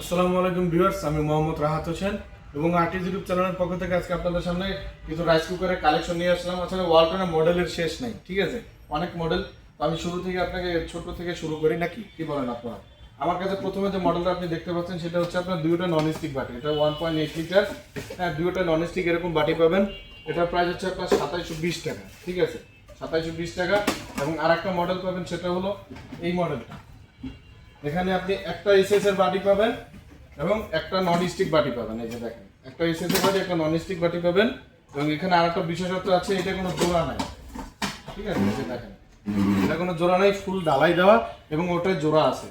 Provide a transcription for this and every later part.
আসসালামু আলাইকুম ভিউয়ার্স, আমি মোহাম্মদ রাহাত হোসেন এবং আর্টিস ইউটিউব চ্যানেলের পক্ষ থেকে আজকে আপনাদের সামনে কিছু রাইস কুকারের কালেকশন নিয়ে আসলাম। আসলে ওয়ালটনের মডেলের শেষ নেই, ঠিক আছে? অনেক মডেল আমি শুরু থেকে আপনাকে, ছোট থেকে শুরু করি নাকি? কি বলেন আপনারা? আমার কাছে প্রথমে যে মডেলটা আপনি দেখতে পাচ্ছেন, সেটা হচ্ছে আপনার দুইটা নন স্টিক বাটি। এটা ওয়ান পয়েন্ট এইট লিটার হ্যাঁ দুইটা নন স্টিক এরকম বাটি পাবেন। এটার প্রাইস হচ্ছে আপনার সাতাইশশো বিশ টাকা, ঠিক আছে? সাতাইশশো বিশ টাকা। এবং আর একটা মডেল পাবেন, সেটা হলো এই মডেলটা এখানে আপনি একটা এসএস এর বাটি পাবেন এবং একটা নন স্টিক বাটি পাবেন, এই যে দেখেন। একটা এসএস এর বাটি, একটা নন স্টিক বাটি পাবেন এবং এখানে আরেকটা বিশেষত্ব আছে, এটা কোনো জোড়া নাই। ঠিক আছে, এই যে দেখেন। এটা কোনো জোড়া নাই, ফুল ডালাই দেওয়া এবং ওটায় জোড়া আছে।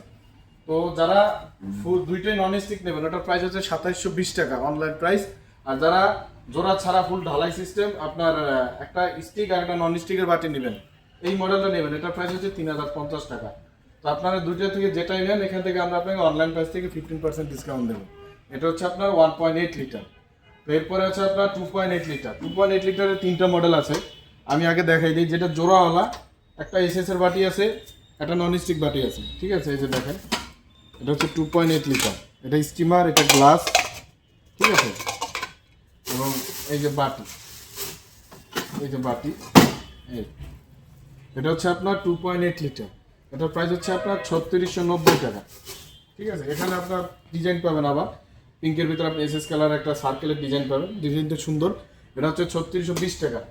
তো যারা ফুল, দুইটাই নন স্টিক নেবেন, ওটার প্রাইস হচ্ছে সাতাইশশো বিশ টাকা অনলাইন প্রাইস আর যারা জোড়া ছাড়া ফুল ঢালাই সিস্টেম আপনার একটা স্টিক আর একটা নন স্টিকের বাটি নেবেন, এই মডেলটা নেবেন, এটার প্রাইস হচ্ছে তিন হাজার পঞ্চাশ টাকা। তো আপনারা দুটো থেকে যেটাই নেন, এখান থেকে আমরা আপনাকে অনলাইন প্রাইস থেকে ফিফটিন পার্সেন্ট ডিসকাউন্ট দেবো। এটা হচ্ছে আপনার ওয়ান পয়েন্ট এইট লিটার তো এরপরে হচ্ছে আপনার two point eight litre two point eight লিটারের তিনটা মডেল আছে। আমি আগে দেখাই দিই, যেটা জোড়াওয়ালা, একটা এসএস এর বাটি আছে, একটা নন স্টিক বাটি আছে। ঠিক আছে, এই যে দেখেন। এটা হচ্ছে টু পয়েন্ট এইট লিটার এটা স্টিমার এটা গ্লাস ঠিক আছে? এবং এই যে বাটি। এই যে বাটি। এই। এটা হচ্ছে আপনার টু পয়েন্ট এইট লিটার এটার প্রাইস হচ্ছে আপনার ছত্রিশশো নব্বই টাকা। ঠিক আছে? এখানে আপনার ডিজাইন পাবেন আবার। পিঙ্কের ভিতরে আপনি এস এস কালার একটা সার্কেলের ডিজাইন পাবেন। ডিজাইনটা সুন্দর। এটা হচ্ছে ছত্রিশশো বিশ টাকা।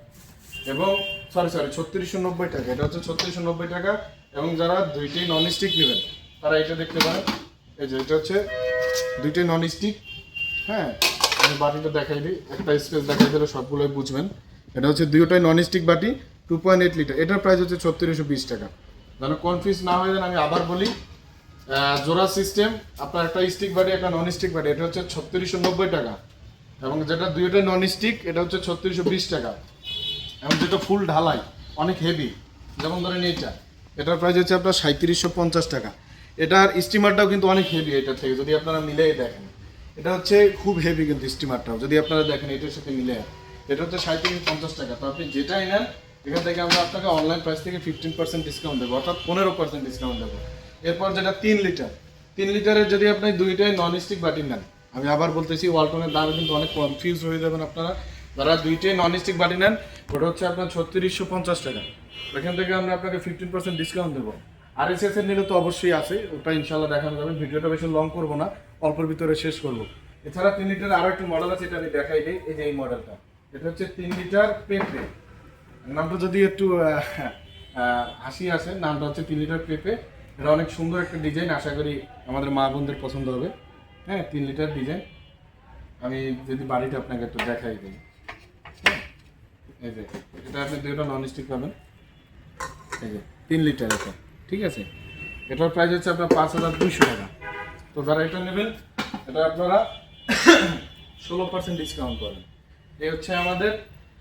এবং সরি সরি ছত্রিশশো নব্বই টাকা। এটা হচ্ছে ছত্রিশশো নব্বই টাকা। এবং যারা দুইটাই নন স্টিক নেবেন, তারা এটা দেখতে পারেন। এই যে, এটা হচ্ছে দুইটাই নন স্টিক হ্যাঁ? আমি বাটিটা দেখাই দিই। একটা স্পেস দেখাই দিলে সবগুলোই বুঝবেন। এটা হচ্ছে দুইটাই নন স্টিক বাটি টু পয়েন্ট এইট লিটার এটার প্রাইস হচ্ছে ছত্রিশশো বিশ টাকা। যেন কনফিউজ না হয়ে যান, আমি আবার বলি জোড়া সিস্টেম আপনার একটা স্টিক বাটি একটা নন স্টিক বাটি এটা হচ্ছে ছত্রিশশো নব্বই টাকা। এবং যেটা দুইটাই নন স্টিক এটা হচ্ছে ছত্রিশশো বিশ টাকা। এবং যেটা ফুল ঢালাই, অনেক হেভি যেমন ধরেন এইটা। এটার প্রাইস হচ্ছে আপনার সাঁত্রিশশো পঞ্চাশ টাকা। এটার স্টিমারটাও কিন্তু অনেক হেভি এটার থেকে, যদি আপনারা মিলেই দেখেন। এটা হচ্ছে খুব হেভি কিন্তু স্টিমারটাও যদি আপনারা দেখেন এটার সাথে মিলে। এটা হচ্ছে সাঁত্রিশ পঞ্চাশ টাকা। তো আপনি যেটাই নেন এখান থেকে আমরা আপনাকে অনলাইন প্রাইস থেকে ফিফটিন পার্সেন্ট ডিসকাউন্ট দেবো, অর্থাৎ পনেরো পার্সেন্ট ডিসকাউন্ট দেবো। এরপর যেটা তিন লিটার তিন লিটারের যদি আপনি দুইটাই নন স্টিক বাটি নেন, আমি আবার বলতেছি ওয়ালটনের দাম কিন্তু অনেক কনফিউজ হয়ে যাবেন আপনারা। যারা দুইটাই নন স্টিক বাটি নেন, ওটা হচ্ছে আপনার ছত্রিশশো পঞ্চাশ টাকা। ওইখান থেকে আমরা আপনাকে ফিফটিন পার্সেন্ট ডিসকাউন্ট দেবো। আর এস এস এর নিলে তো অবশ্যই আছে, ওটা ইনশাল্লাহ দেখানো যাবে। ভিডিওটা বেশি লং করব না, অল্পের ভিতরে শেষ করব। এছাড়া তিন লিটার আরও একটু মডেল আছে, এটা আমি দেখাই দিই এই যে এই মডেলটা এটা হচ্ছে তিন লিটার পেঁপে নামটা যদি একটু হাসি আসে নামটা হচ্ছে তিন লিটার পেঁপে। এটা অনেক সুন্দর একটা ডিজাইন আশা করি আমাদের মা বোনদের পছন্দ হবে। হ্যাঁ তিন লিটার ডিজাইন। আমি যদি বাড়িটা আপনাকে একটু দেখাই দিই। হ্যাঁ, এই যে এটা আপনি দুটো নন স্টিক পাবেন। এই যে তিন লিটার এটা ঠিক আছে? এটার প্রাইস হচ্ছে আপনার পাঁচ হাজার দুইশো টাকা। তো যারা এটা নেবেন এটা আপনারা ষোলো পার্সেন্ট ডিসকাউন্ট পাবেন এই হচ্ছে আমাদের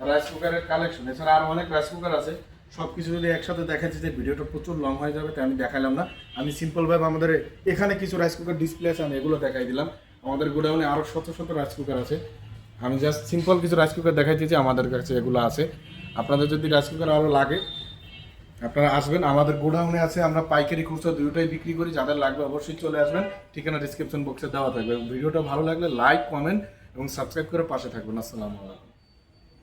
রাইস কুকারের কালেকশন এছাড়া আরও অনেক রাইস কুকার আছে। সব কিছু যদি একসাথে দেখাচ্ছি যে ভিডিওটা প্রচুর লং হয়ে যাবে, তাই আমি দেখালাম না। আমি সিম্পলভাবে আমাদের এখানে কিছু রাইস কুকার ডিসপ্লে আছে, আমি এগুলো দেখাই দিলাম। আমাদের গোডাউনে আরও শত শত রাইস কুকার আছে। আমি জাস্ট সিম্পল কিছু রাইস কুকার দেখাইছি যে আমাদের কাছে এগুলো আছে। আপনাদের যদি রাইস কুকার আরও লাগে, আপনারা আসবেন। আমাদের গোডাউনে আছে, আমরা পাইকারি খুচরো দুটোই বিক্রি করি। যাদের লাগবে অবশ্যই চলে আসবেন। ঠিকানা ডিসক্রিপশন বক্সে দেওয়া থাকবে। ভিডিওটা ভালো লাগলে লাইক কমেন্ট এবং সাবস্ক্রাইব করে পাশে থাকবেন। আসসালামু আলাইকুম।